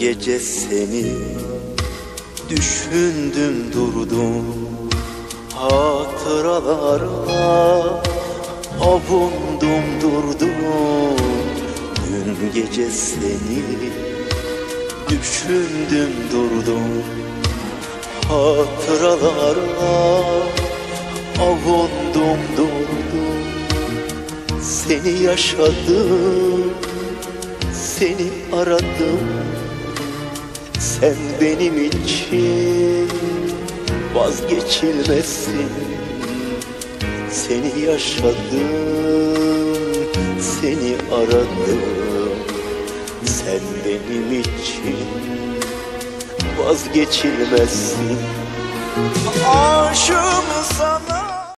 gece seni düşündüm durdum Hatıralarla avundum durdum Dün gece seni düşündüm durdum Hatıralarla avundum durdum Seni yaşadım, seni aradım Sen benim için vazgeçilmezsin. Seni yaşadım, seni aradım. Sen benim için vazgeçilmezsin. Aşığım sana